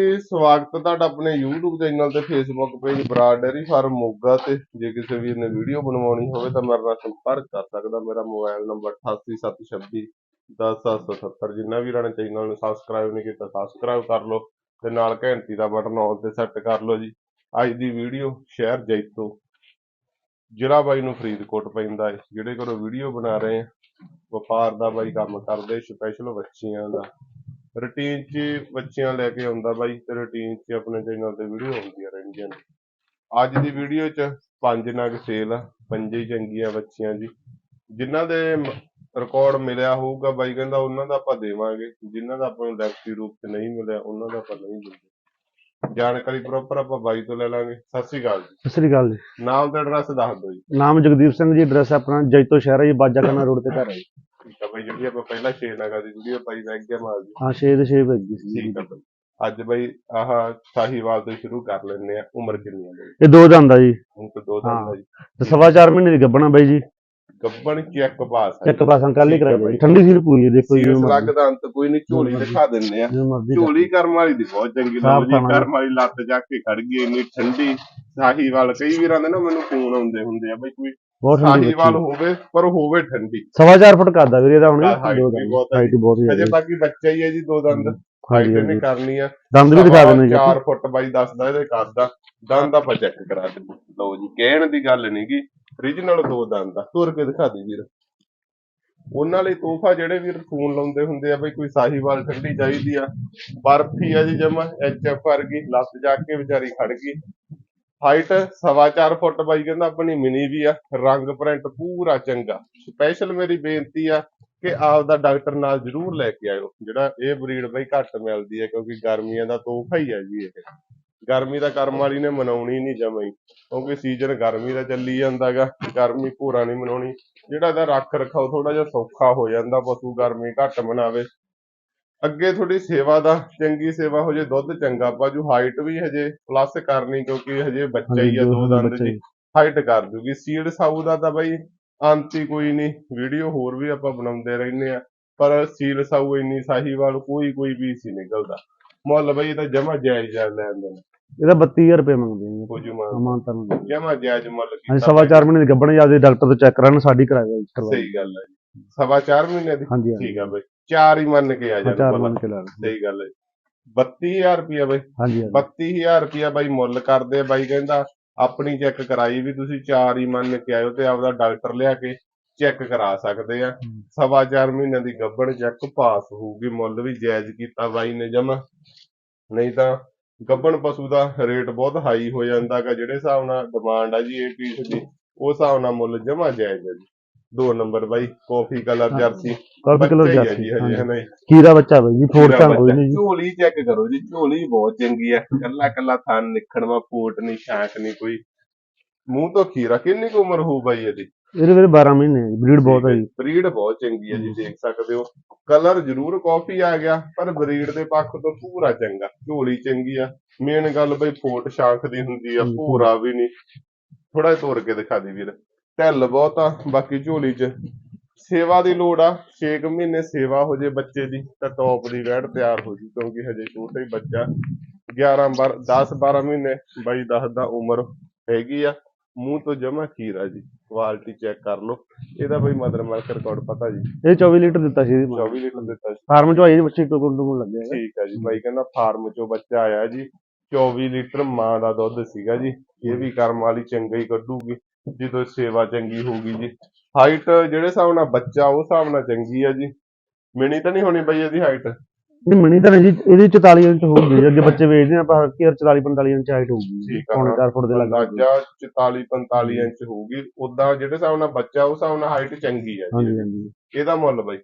ਜੀ ਸਵਾਗਤ ਹੈ ਤੁਹਾਡਾ ਆਪਣੇ YouTube ਚੈਨਲ ਤੇ Facebook page Brar dairy farm Moga ਤੇ। ਜੇ ਕਿਸੇ ਵੀਰ ਨੇ ਵੀਡੀਓ ਬਣਵਾਉਣੀ ਹੋਵੇ ਤਾਂ ਮੇਰੇ ਨਾਲ ਸੰਪਰਕ ਕਰ ਸਕਦਾ। ਮੇਰਾ ਮੋਬਾਈਲ ਨੰਬਰ 8876 10777 ਜਿੰਨਾ ਵੀਰਾਂ ਨੇ ਚੈਨਲ ਨੂੰ ਸਬਸਕ੍ਰਾਈਬ ਨਹੀਂ ਕੀਤਾ ਸਬਸਕ੍ਰਾਈਬ ਕਰ ਲਓ ਤੇ ਨਾਲ ਘੰਟੀ ਦਾ ਬਟਨ ਆਨ ਤੇ ਸੈੱਟ ਕਰ ਲਓ ਜੀ। ਅੱਜ ਦੀ ਵੀਡੀਓ ਸ਼ਹਿਰ ਜੈਤੋ, ਜ਼ਿਲ੍ਹਾ ਬਾਈ ਨੂੰ ਫਰੀਦਕੋਟ ਪੈਂਦਾ ਹੈ। ਜਿਹੜੇ ਕੋਲੋਂ ਵੀਡੀਓ ਬਣਾ ਰਹੇ ਆ, ਵਪਾਰ ਦਾ ਬਾਈ ਕੰਮ ਕਰਦੇ ਸਪੈਸ਼ਲ ਬੱਚੀਆਂ ਦਾ। ਰੂਟੀਨ 'ਚ ਬੱਚੀਆਂ ਲੈ ਕੇ ਆਉਂਦਾ ਬਾਈ ਤੇ ਰੂਟੀਨ 'ਚ ਆਪਣੇ ਚੈਨਲ ਤੇ ਵੀਡੀਓ ਆਉਂਦੀਆਂ ਰਹਿੰਦੀਆਂ ਨੇ। ਅੱਜ ਦੀ ਵੀਡੀਓ 'ਚ ਪੰਜ ਨਗ ਸੇਲ ਆ ਪੰਜੇ ਚੰਗੀਆਂ ਬੱਚੀਆਂ ਜੀ। ਜਿਨ੍ਹਾਂ ਦੇ ਰਿਕਾਰਡ ਮਿਲਿਆ ਹੋਊਗਾ ਬਾਈ ਕਹਿੰਦਾ ਉਹਨਾਂ ਦਾ ਆਪਾਂ ਦੇਵਾਂਗੇ। ਜਿਨ੍ਹਾਂ ਦਾ ਆਪਾਂ ਨੂੰ ਲੈਕਚਰ ਰੂਪ 'ਚ ਨਹੀਂ ਮਿਲਿਆ ਉਹਨਾਂ ਦਾ ਆਪਾਂ ਨਹੀਂ ਦਿੰਦੇ। ਜਾਣਕਾਰੀ ਪ੍ਰੋਪਰ ਆਪਾਂ ਬਾਈ ਤੋਂ ਲੈ ਲਾਂਗੇ। ਸਤਿ ਸ਼੍ਰੀ ਅਕਾਲ ਜੀ। ਸਤਿ ਸ੍ਰੀ ਅਕਾਲ ਜੀ। ਨਾਮ ਤੇ ਐਡਰੈਸ ਦੱਸ ਦਿਓ ਜੀ। ਨਾਮ ਜਗਦੀਪ ਸਿੰਘ ਜੀ ਐਡਰੈਸ ਆਪਣਾ ਜੈਤੋ ਸ਼ਹਿਰ ਹੈ ਜੀ ਬਾਜਾਖਾਨਾ ਰੋਡ ਤੇ ਘਰ ਹੈ ਜੀ। ਠੀਕ ਆ ਬਾਈ ਜਿਹੜੀ ਆਪਾਂ ਪਹਿਲਾਂ ਛੇ ਨਗਾਂ ਦੀ ਵੀਡੀਓ ਪਾਈ ਬੈਗ ਗਿਆ ਜੀ ਹਾਂ 6 ਦੇ 6 ਵਜ ਸੀ ਠੀਕ ਆ ਬਾਈ। ਅੱਜ ਬਾਈ ਆਹ ਸਾਹੀਵਾਲ ਤੋਂ ਸ਼ੁਰੂ ਕਰ ਲੈਂਦੇ ਆ ਉਮਰ ਕਿੰਨੀ ਆ ਬਾਈ? ਇਹ ਦੋ ਆ ਜੀ। ਹੁਣ ਤਾਂ ਦੋ ਦਿਨ ਦਾ ਜੀ। ਤੇ ਸਵਾ ਚਾਰ ਮਹੀਨੇ ਦੀ ਗੱਬਣਾ ਬਾਈ ਜੀ। ਗੱਬਣ ਚੈੱਕ ਪਾਸ ਹੈ ਇੱਕ ਪਾਸਾਂ ਕੱਲ ਹੀ ਠੀਕ ਆ ਕਰਾਈ ਬਾਈ। ਜੀ। ਠੰਡੀ ਸੀਲ ਪੂਰੀ ਹੈ ਦੇਖੋ ਜੀ ਮਰਜ਼ੀ- ਲੱਗਦਾ ਅੰਤ ਕੋਈ ਨਹੀਂ ਝੋਲੀ ਦਿਖਾ ਦਿੰਦੇ ਆ। ਝੋਲੀ ਕਰਮ ਵਾਲੀ ਦੀ ਬਹੁਤ ਚੰਗੀ ਲੱਗਦੀ ਜੀ। ਕਰਮ ਵਾਲੀ ਲੱਤ ਜਾ ਕੇ ਖੜ ਗਈ ਇੰਨੀ ਠੰਡੀ। ਸਾਹੀਵਾਲ ਕਈ ਵੀਰਾਂ ਦੇ ਨਾ ਮੈਨੂੰ ਫੋਨ ਆਉਂਦੇ ਹੁੰਦੇ ਆ ਬਈ ਕੋਈ ਬਹੁਤ ਠੰਡੀ ਸਾਹੀਵਾਲ ਬੱਚੀ ਹੋਵੇ ਪਰ ਹੋਵੇ ਠੰਡੀ। ਸਵਾ ਚਾਰ ਫੁੱਟ ਕਰਦਾ ਵੀਰੇ ਇਹਦਾ ਹੁਣ ਹਾਂ, height ਦੋ ਵੀ ਦੰਦ। ਬਹੁਤ ਹੈ ਹਾਈਟ ਬਹੁਤ ਅਜੇ ਜ਼ਿਆਦਾ ਬਾਕੀ ਬੱਚਾ ਹੀ ਹੈ ਜੀ ਦੋ ਦੰਦ। ਹਾਈਟ ਹਾਂਜੀ ਇਹਨੇ ਹਾਂਜੀ। ਕਰਨੀ ਆ। ਦੰਦ ਵੀ ਦਿਖਾ ਦੇਣੇ ਜੀ 4 ਫੁੱਟ ਬਾਈ ਦੱਸਦਾ ਇਹਦੇ ਕਰਦਾ ਦੰਦ ਆਪਾਂ ਚੈੱਕ ਕਰਾ ਦੇ ਲਓ ਜੀ ਕਹਿਣ ਦੀ ਗੱਲ ਨੀ ਗੀ। origignal ਦੋ ਦੰਦ ਆ। ਤੁਰ ਕੇ ਦਿਖਾ ਦੇ ਵੀਰ। ਉਹਨਾਂ ਲਈ ਤੋਹਫਾ ਜਿਹੜੇ ਵੀਰ ਫੋਨ ਲਾਉਂਦੇ ਹੁੰਦੇ ਆ ਬਈ ਕੋਈ ਸਾਹੀਵਾਲ ਠੰਡੀ ਚਾਹੀਦੀ ਆ। ਬਰਫੀ ਆ ਜੀ ਜਮਾ ਐਚ ਐਫ ਵਰਗੀ ਲੱਤ ਜਾ ਕੇ ਵਿਚਾਰੀ ਖੜ ਗਈ। ਹਾਈਟ ਸਵਾ ਚਾਰ ਫੁੱਟ ਬਾਈ ਕਹਿੰਦਾ ਆਪਣੀ ਮਿਨੀ ਵੀ ਆ, ਰੰਗ ਪ੍ਰਿੰਟ ਪੂਰਾ ਚੰਗਾ। ਸਪੈਸ਼ਲ ਮੇਰੀ ਬੇਨਤੀ ਆ ਕਿ ਆਪਦਾ ਡਾਕਟਰ ਨਾਲ ਜ਼ਰੂਰ ਲੈ ਕੇ ਆਇਓ, ਜਿਹੜਾ ਇਹ ਬਰੀਡ ਬਈ ਘੱਟ ਮਿਲਦੀ ਹੈ ਕਿਉਂਕਿ ਗਰਮੀਆਂ ਦਾ ਤੋਹਫਾ ਹੀ ਹੈ ਜੀ ਇਹ। ਗਰਮੀ ਦਾ ਕਰਮ ਵਾਲੀ ਨੇ ਮਨਾਉਣੀ ਨਹੀਂ ਜਮਾਈ ਕਿਉਂਕਿ ਸੀਜ਼ਨ ਗਰਮੀ ਦਾ ਚੱਲੀ ਜਾਂਦਾਗਾ ਗਰਮੀ ਪੂਰਾ ਨਹੀਂ ਮਨਾਉਣੀ। ਜਿਹੜਾ ਇਹਦਾ ਰੱਖ ਰਖਾਓ ਥੋੜਾ ਜਿਹਾ ਸੌਖਾ ਹੋ ਜਾਂਦਾ, ਪਸ਼ੂ ਗਰਮੀ ਘੱਟ ਮਨਾਵੇ। ਅੱਗੇ ਥੋੜੀ ਸੇਵਾ ਦਾ ਚੰਗੀ ਸੇਵਾ ਹੋ ਜੇ ਦੁੱਧ ਚੰਗਾ ਪਾਜੂ ਹਾਈਟ ਵੀ ਹਜੇ ਪਲੱਸ ਕਰਨੀ ਕਿਉਂਕਿ ਹਜੇ ਬੱਚਾ ਹੀ ਆ ਦੋ ਦੰਦ ਦੀ ਹਾਈਟ ਕਰ ਦੂਗੀ ਸੀਡ ਸਾਊ ਦਾ ਤਾਂ ਬਈ ਅੰਤ ਹੀ ਕੋਈ ਨਹੀਂ ਵੀਡੀਓ ਹੋਰ ਵੀ ਆਪਾਂ ਬਣਾਉਂਦੇ ਰਹਿੰਦੇ ਆ ਪਰ ਸੀਲ ਸਾਊ ਇੰਨੀ ਸਾਹੀਵਾਲ ਕੋਈ ਕੋਈ ਵੀ ਸੀ ਨਿਕਲਦਾ। ਮੁੱਲ ਬਈ ਇਹ ਤਾਂ ਜਮਾ ਜਾਇਜ਼ ਜਾ ਲੈਂਦੇ ਨੇ ਇਹਦਾ 32000 ਰੁਪਏ ਮੰਗਦੇ ਨੇ ਹੋ ਜੂ ਮਾਂ ਅਮਾਨਤਾ ਨੂੰ ਜਮਾ ਜਾਇਜ਼ ਮੁੱਲ ਕੀਤਾ ਹਾਂਜੀ ਸਵਾ ਚਾਰ ਮਹੀਨੇ ਦੀ ਗੱਬਣ ਜਾਂਦੇ ਡਾਕਟਰ ਤੋਂ ਚੈੱਕ ਕਰਾਉਣ ਸਾਡੀ ਕਰਾਇਆ ਜੀ ਸਹੀ ਗੱਲ ਹੈ ਜੀ। ਸਵਾ ਚਾਰ ਮਹੀਨੇ ਦੀ? ਠੀਕ ਆ ਬਈ। ਚਾਰ ਹੀ ਮੰਨ ਕੇ ਆ ਹਾਂ, ਜਾਣ ਚਾਰ ਮੰਨ ਕੇ ਲਾ ਲਓ ਸਹੀ ਗੱਲ ਹੈ 32000 ਰੁਪਿਆ ਬਈ। ਹਾਂਜੀ ਹਾਂਜੀ। 32000 ਰੁਪਿਆ ਬਾਈ ਮੁੱਲ ਕਰਦੇ ਆ ਬਾਈ ਕਹਿੰਦਾ। ਆਪਣੀ ਚੈੱਕ ਕਰਾਈ ਵੀ ਤੁਸੀਂ ਚਾਰ ਹੀ ਮੰਨ ਕੇ ਆਇਓ ਤੇ ਆਪਦਾ ਡਾਕਟਰ ਲਿਆ ਕੇ ਚੈੱਕ ਕਰਾ ਸਕਦੇ ਆ। ਸਵਾ ਚਾਰ ਮਹੀਨਿਆਂ ਦੀ ਗੱਭਣ ਚੈੱਕ ਪਾਸ ਹੋਊਗੀ ਮੁੱਲ ਵੀ ਜਾਇਜ਼ ਕੀਤਾ ਬਾਈ ਨੇ ਜਮਾ। ਨਹੀਂ ਤਾਂ ਗੱਭਣ ਪਸ਼ੂ ਦਾ ਰੇਟ ਬਹੁਤ ਹਾਈ ਹੋ ਜਾਂਦਾਗਾ ਜਿਹੜੇ ਹਿਸਾਬ ਨਾਲ ਡਿਮਾਂਡ ਆ ਜੀ ਇਹ ਪੀਸ ਦੀ ਉਸ ਹਿਸਾਬ ਨਾਲ ਮੁੱਲ ਜਮਾ ਜਾਇਜ਼ ਹੈ ਜੀ। ਦੋ ਨੰਬਰ ਬਾਈ coffee colour jersey. Coffee colour ਬੱਚਾ ਹੀ ਜੀ ਹਨਾ। ਕੀਰਾ ਬੱਚਾ ਬਾਈ ਜੀ ਫੋੜ ਤਾਂ ਕੋਈ ਨਹੀਂ ਜੀ। ਝੋਲੀ ਚੈੱਕ ਕਰੋ ਜੀ ਝੋਲੀ ਬਹੁਤ ਚੰਗੀ ਹੈ ਕੱਲਾ ਕੱਲਾ ਥਣ ਨਿਖੜਵਾ ਫੋਟ ਨਹੀਂ ਸ਼ਾਂਕ ਨਹੀਂ ਕੋਈ। ਮੂੰਹ ਤੋਂ ਖੀਰਾ ਕਿੰਨੀ ਕੁ ਉਮਰ ਹੋਊ ਬਾਈ ਇਹਦੀ? ਇਹਦੇ ਵੀਰੇ 12 ਮਹੀਨੇ ਬਰੀਡ ਬਹੁਤ ਹੈ ਜੀ। ਬਰੀਡ ਬਹੁਤ ਚੰਗੀ ਹੈ ਜੀ ਦੇਖ ਸਕਦੇ ਹੋ। ਕਲਰ ਜ਼ਰੂਰ ਕਾਫੀ ਆ ਗਿਆ ਪਰ ਬਰੀਡ ਦੇ ਪੱਖ ਤੋਂ ਪੂਰਾ ਚੰਗਾ। ਝੋਲੀ ਚੰਗੀ ਆ। ਮੇਨ ਗੱਲ ਬਈ ਫੋਟ ਸ਼ਾਂਖ ਦੀ ਹੁੰਦੀ ਆ ਪੂਰਾ ਵੀ ਨਹੀਂ। ਥੋੜਾ ਜਿਹਾ ਤੋੜ ਕੇ ਦਿਖਾ ਦੇ ਵੀਰ। ਢਿੱਲ ਬਹੁਤ ਆ ਬਾਕੀ ਝੋਲੀ 'ਚ। ਸੇਵਾ ਦੀ ਲੋੜ ਆ 6 ਮਹੀਨੇ ਸੇਵਾ ਹੋ ਜੇ ਬੱਚੇ ਦੀ ਤਾਂ ਟੌਪ ਦੀ ਵੈੜ ਤਿਆਰ ਹੋ ਜੂ ਕਿਉਂਕਿ ਹਜੇ ਛੋਟਾ ਹੀ ਬੱਚਾ। 11 12 10 12 ਮਹੀਨੇ ਬਾਈ 10 ਦਾ ਉਮਰ ਹੈਗੀ ਆ। ਮੂੰਹ ਤੋਂ ਜਮਾ ਖੀਰ ਆ ਜੀ ਕੁਆਲਿਟੀ ਚੈੱਕ ਕਰ ਲਓ। ਇਹਦਾ ਬਈ ਮਦਰ ਮਾਰਕ ਰਿਕਾਰਡ ਪਤਾ ਜੀ। ਇਹ 24 ਲੀਟਰ ਦਿੱਤਾ ਸੀ। ਇਹਦੀ 24 ਲੀਟਰ ਦਿੱਤਾ ਸੀ। ਫਾਰਮ ਚੋਂ ਆਈ ਜੀ ਬੱਚੇ ਟੋਕਨ ਲੱਗਿਆ। ਠੀਕ ਆ ਜੀ ਬਾਈ ਕਹਿੰਦਾ ਫਾਰਮ ਚੋਂ ਬੱਚਾ ਆਇਆ ਜੀ। 24 ਲੀਟਰ ਮਾਂ ਦਾ ਦੁੱਧ ਸੀਗਾ ਜੀ। ਇਹ ਵੀ ਕਰਮ ਵਾਲੀ ਚੰਗਾ ਹੀ ਕੱਢੂਗੀ ਜਦੋਂ ਸੇਵਾ ਚੰਗੀ ਹੋਊਗੀ ਜੀ। ਹਾਈਟ ਜਿਹੜੇ ਹਿਸਾਬ ਨਾਲ ਬੱਚਾ ਉਹ ਹਿਸਾਬ ਨਾਲ ਚੰਗੀ ਆ ਜੀ। ਮਿਣੀ ਤਾਂ ਨਹੀਂ ਹੋਣੀ ਬਈ ਇਹਦੀ ਹਾਈਟ ਨਹੀਂ ਮਣੀ ਤਾਂ ਜੀ ਇਹਦੀ 44 ਇੰਚ ਹੋਊਗੀ ਜੀ, ਅੱਗੇ ਬੱਚੇ ਵੇਚਦੇ ਆ ਪਰ ਕੀ 44 45 ਇੰਚ ਹਾਈਟ ਹੋਊਗੀ ਪੌਣੇ 4 ਫੁੱਟ ਦੇ ਲੱਗ ਅੰਦਾਜ਼ਾ 44 45 ਇੰਚ ਹੋਊਗੀ। ਉਦਾਂ ਜਿਹੜੇ ਹਿਸਾਬ ਨਾਲ ਬੱਚਾ ਉਸ ਹਿਸਾਬ ਨਾਲ ਹਾਈਟ ਚੰਗੀ ਆ ਹਾਂਜੀ ਜੀ। ਹਾਂਜੀ ਇਹਦਾ ਮੁੱਲ ਬਈ?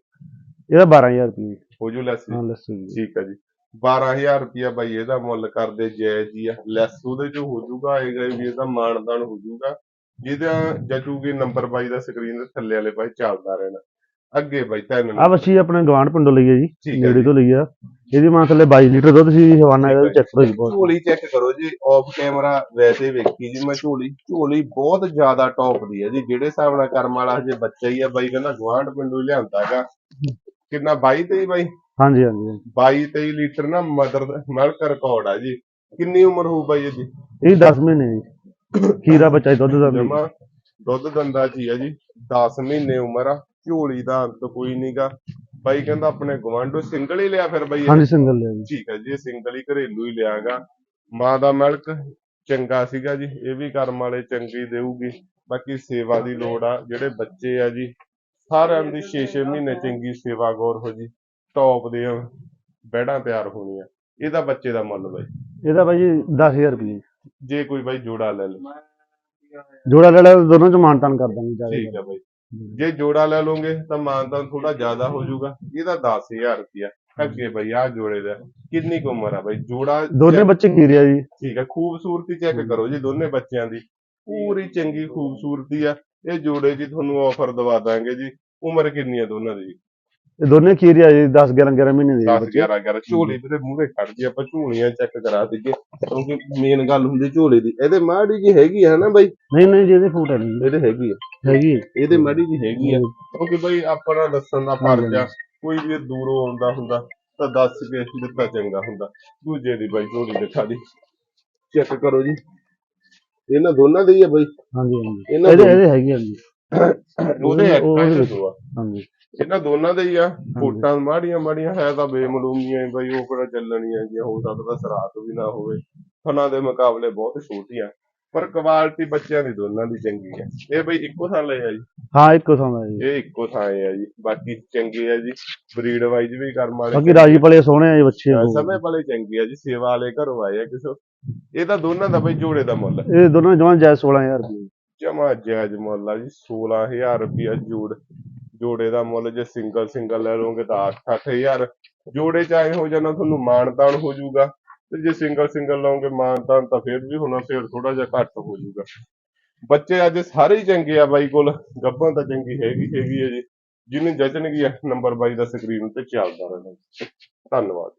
ਇਹਦਾ 12000 ਰੁਪਏ ਹੋ ਜੂ ਲੈਸ। ਹਾਂ ਲੱਸੀ। ਜੀ ਠੀਕ ਆ ਜੀ। 12000 ਰੁਪਿਆ ਬਾਈ ਇਹਦਾ ਮੁੱਲ ਕਰਦੇ ਜਾਇਜ਼ ਹੀ ਆ। ਲੈਸ ਉਹਦੇ ਚ ਹੋ ਜਾਊਗਾ ਆਏਗਾ ਵੀ ਇਹਦਾ ਮਾਨਦਾਨ ਹੋ ਜਾਊਗਾ। ਜਿਹਦਾ ਜਚੂਗੀ ਨੰਬਰ ਬਾਈ ਦਾ ਸਕਰੀਨ ਦੇ ਥੱਲੇ ਵਾਲੇ ਪਾਸੇ ਚੱਲਦਾ ਰਹਿਣਾ। ਅੱਗੇ ਬਾਈ ਤਿੰਨ ਆ ਬੱਚੀ ਆਪਣੇ ਗਵਾਂਢ ਪਿੰਡੋਂ ਲਈ ਹੈ ਜੀ ਨੇੜੇ ਜੀ। ਤੋਂ ਲਈ ਆ। ਇਹਦੀ ਮਾਂ ਥੱਲੇ 22 ਲੀਟਰ ਦੁੱਧ ਸੀ ਹਵਾਨਾ ਇਹਦਾ ਚੈੱਕ ਕਰੋ ਜੀ ਝੋਲੀ ਚੈੱਕ ਕਰੋ ਜੀ ਆਫ ਕੈਮਰਾ ਵੈਸੇ ਵੇਖੀ ਜੀ ਮੈਂ ਝੋਲੀ। ਝੋਲੀ ਬਹੁਤ ਜ਼ਿਆਦਾ ਟੌਪ ਦੀ ਹੈ ਜੀ ਜਿਹੜੇ ਹਿਸਾਬ ਨਾਲ ਕਰਮ ਵਾਲਾ ਹਜੇ ਬੱਚਾ ਹੀ ਆ ਬਾਈ ਕਹਿੰਦਾ ਗਵਾਂਢ ਪਿੰਡੋਂ ਹੀ ਲਿਆਂਦਾਗਾ ਕਿੰਨਾ 22 ਤੇ ਬਾਈ? ਹਾਂਜੀ ਹਾਂਜੀ ਹਾਂਜੀ। 22 23 ਲੀਟਰ ਨਾ ਮਦਰ ਮਿਲਕ ਰਿਕਾਰਡ ਆ ਜੀ। ਕਿੰਨੀ ਉਮਰ ਹੋਊ ਬਾਈ ਇਹਦੀ? ਇਹ 10 ਮਹੀਨੇ ਜੀ। ਖੀਰਾ ਬੱਚਾ ਜੀ ਦੁੱਧ ਦਾ ਵੀ। ਜਮਾ ਦੁੱਧ ਦੰਦਾ ਜੀ ਆ ਜੀ। 10 ਮਹੀਨੇ ਉਮਰ ਆ ਝੋਲੀ ਦਾ ਅੰਤ ਕੋਈ ਨਹੀਂਗਾ ਬਾਈ ਕਹਿੰਦਾ ਆਪਣੇ ਗਵਾਂਢੋ ਸਿੰਗਲ ਹੀ ਲਿਆ ਫਿਰ ਬਾਈ ਇਹ? ਹਾਂਜੀ ਸਿੰਗਲ ਲਿਆ ਜੀ। ਠੀਕ ਹੈ ਜੀ ਇਹ ਸਿੰਗਲ ਹੀ ਘਰੇਲੂ ਹੀ ਲਿਆਗਾ ਮਾਂ ਦਾ ਮਿਲਕ ਚੰਗਾ ਸੀਗਾ ਜੀ ਇਹ ਵੀ ਕਰਮ ਵਾਲੇ ਚੰਗੀ ਦੇਊਗੀ। ਬਾਕੀ ਸੇਵਾ ਦੀ ਲੋੜ ਆ ਜਿਹੜੇ ਬੱਚੇ ਆ ਜੀ ਸਾਰਿਆਂ ਦੀ 6-6 ਮਹੀਨੇ ਚੰਗੀ ਸੇਵਾ ਗੌਰ ਹੋ ਜੀ। ਟੌਪ ਦੇ ਬੈੜਾਂ ਤਿਆਰ ਹੋਣੀਆਂ। ਇਹਦਾ ਬੱਚੇ ਦਾ ਮੁੱਲ ਬਾਈ। ਇਹਦਾ ਬਾਈ ਜੀ 10000 ਰੁਪਏ ਜੇ। ਕੋਈ ਬਾਈ ਜੋੜਾ ਲੈ ਲੇ। ਜੋੜਾ ਲੈ ਤਾਂ ਦੋਨੋਂ ਚ ਮਾਨਤਾਨ ਕਰ ਦਾਂਗੇ ਠੀਕ ਹੈ ਬਾਈ। ਜੇ ਜੋੜਾ ਲੈ ਲਓਗੇ ਤਾਂ ਮਾਨਤਾਨ ਥੋੜਾ ਜ਼ਿਆਦਾ ਹੋ ਜਾਊਗਾ। ਇਹਦਾ 10000 ਰੁਪਿਆ ਅੱਗੇ ਬਾਈ ਆ ਜੋੜੇ ਦਾ। ਕਿੰਨੀ ਕੁ ਉਮਰ ਆ ਬਾਈ? ਜੋੜਾ ਦੋਨੇ ਬੱਚੇ ਖੀਰੇ ਆ ਜੀ। ਠੀਕ ਹੈ ਖੂਬਸੂਰਤੀ ਚੈੱਕ ਕਰੋ ਜੀ ਦੋਨੇ ਬੱਚਿਆਂ ਦੀ। ਪੂਰੀ ਚੰਗੀ ਖੂਬਸੂਰਤੀ ਆ। ਇਹ ਜੋੜੇ ਜੀ ਤੁਹਾਨੂੰ ਆਫਰ ਦਵਾ ਦਾਂਗੇ ਜੀ। ਉਮਰ ਕਿੰਨੀ ਆ ਦੋਨਾਂ ਦੀ? ਇਹ ਦੋਨੇ ਖੀਰੇ ਆ ਜੀ 10 11 11 ਮਹੀਨੇ ਦੇ 10 ਬੱਚੇ। 11 11 ਝੋਲੀ ਤੇ ਮੂਹਰੇ ਖੜ ਜੀ ਆਪਾਂ ਝੋਲੀਆਂ ਚੈੱਕ ਕਰਾ ਦਈਏ ਕਿਉਂਕਿ ਮੇਨ ਗੱਲ ਹੁੰਦੀ ਝੋਲੇ ਦੀ। ਇਹਦੇ ਮਾੜੀ ਜੀ ਹੈਗੀ ਆ ਨਾ ਬਾਈ? ਨਹੀਂ ਨਹੀਂ ਜੀ ਇਹਦੇ ਫੂਟ ਹੈ ਨਹੀਂ। ਇਹਦੇ ਹੈਗੀ ਆ। ਹੈਗੀ। ਇਹਦੇ ਮਾੜੀ ਜੀ ਹੈਗੀ ਆ। ਕਿਉਂਕਿ ਬਾਈ ਆਪਣਾ ਦੱਸਣ ਦਾ ਫਰਜ਼ ਆ ਕੋਈ ਵੀ ਦੂਰੋਂ ਆਉਂਦਾ ਹੁੰਦਾ ਤਾਂ ਦੱਸ ਕੇ ਦਿੱਤਾ ਚੰਗਾ ਹੁੰਦਾ। ਦੂਜੇ ਦੀ ਬਾਈ ਝੋਲੀ ਦਿਖਾ ਦੀ ਚੈੱਕ ਕਰੋ ਜੀ। ਇਹਨਾਂ ਦੋਨਾਂ ਦੇ ਹੀ ਆ ਬਾਈ। ਹਾਂਜੀ ਹਾਂਜੀ। ਇਹਨਾਂ ਇਹਦੇ ਇਹਦੇ ਹੈਗੀ ਆ ਜੀ। ਉਹਦੇ ਵਿੱਚ। ਚ ਦੋ ਆ ਹਾਂਜੀ। ਇਹਨਾਂ ਦੋਨਾਂ ਦੇ ਹੀ ਆ। ਫੋਟਾਂ ਮਾੜੀਆਂ ਮਾੜੀਆਂ ਹੈ ਤਾਂ ਬੇਮਲੂਮੀਆਂ ਹੀ ਬਈ ਉਹ ਕਿਹੜਾ ਚੱਲਣੀਆਂ ਜੀ ਹੋ ਸਕਦਾ ਸਰਾਤ ਵੀ ਨਾ ਹੋਵੇ। ਫਨਾਂ ਦੇ ਮੁਕਾਬਲੇ ਬਹੁਤ ਛੋਟੀਆਂ। ਪਰ ਕੁਆਲਿਟੀ ਬੱਚਿਆਂ ਦੀ ਦੋਨਾਂ ਦੀ ਚੰਗੀ ਹੈ ਇਹ ਬਈ ਇੱਕੋ ਥਾਂ ਲਏ ਆ ਜੀ। ਹਾਂ ਇੱਕੋ ਥਾਂ ਦਾ ਜੀ। ਇਹ ਇੱਕੋ ਥਾਂ ਆ ਜੀ। ਬਾਕੀ ਚੰਗੇ ਆ ਜੀ। ਬਰੀਡ ਵਾਈਜ਼ ਵੀ ਕਰਮ ਵਾਲੇ ਬਾਕੀ ਰਾਜੀ ਪਲੇ ਸੋਹਣੇ ਆ ਜੀ ਬੱਚੇ ਸਮੇਂ ਵਾਲੇ ਚੰਗੇ ਆ ਜੀ। ਸੇਵਾ ਵਾਲੇ ਘਰੋਂ ਆਏ ਆ ਕਿਸੇ ਇਹ ਤਾਂ ਦੋਨਾਂ ਦਾ ਬਈ ਜੋੜੇ ਦਾ ਮੁੱਲ ਇਹ ਦੋਨੋਂ ਜਮਾਂ ਜਾਇਜ਼ 16000 ਰੁਪਏ ਜਮਾ ਜਾਇਜ਼ ਮੁੱਲ ਆ ਜੀ 16000 ਰੁਪਿਆ ਜੋੜ, ਜੋੜੇ ਦਾ ਮੁੱਲ ਜੇ ਸਿੰਗਲ ਸਿੰਗਲ ਲੈ ਲਓਗੇ ਤਾਂ 8-8000 ਜੋੜੇ ਚਾਹੇ ਹੋ ਜਾਣਾ, ਤੁਹਾਨੂੰ ਮਾਨਤਾਨ ਹੋ ਜਾਊਗਾ। ਤੇ ਜੇ ਸਿੰਗਲ ਸਿੰਗਲ ਲਓਗੇ ਮਾਨਤਾਨ ਤਾਂ ਫਿਰ ਵੀ ਹੋਣਾ, ਫਿਰ ਥੋੜਾ ਜਿਹਾ ਘੱਟ ਹੋ ਜਾਊਗਾ। ਬੱਚੇ ਅੱਜ ਸਾਰੇ ਹੀ ਚੰਗੇ ਆ ਬਾਈ ਕੋਲ ਗੱਭਾਂ ਤਾਂ ਚੰਗੀ ਹੈਗੀ ਹੈਗੀ ਹੈ ਜੀ। ਜਿਹਨੂੰ ਜਚਣਗੀ ਨੰਬਰ ਬਾਈ ਦਾ ਸਕਰੀਨ ਉੱਤੇ ਚੱਲਦਾ ਰਹਿਣਾ। ਧੰਨਵਾਦ।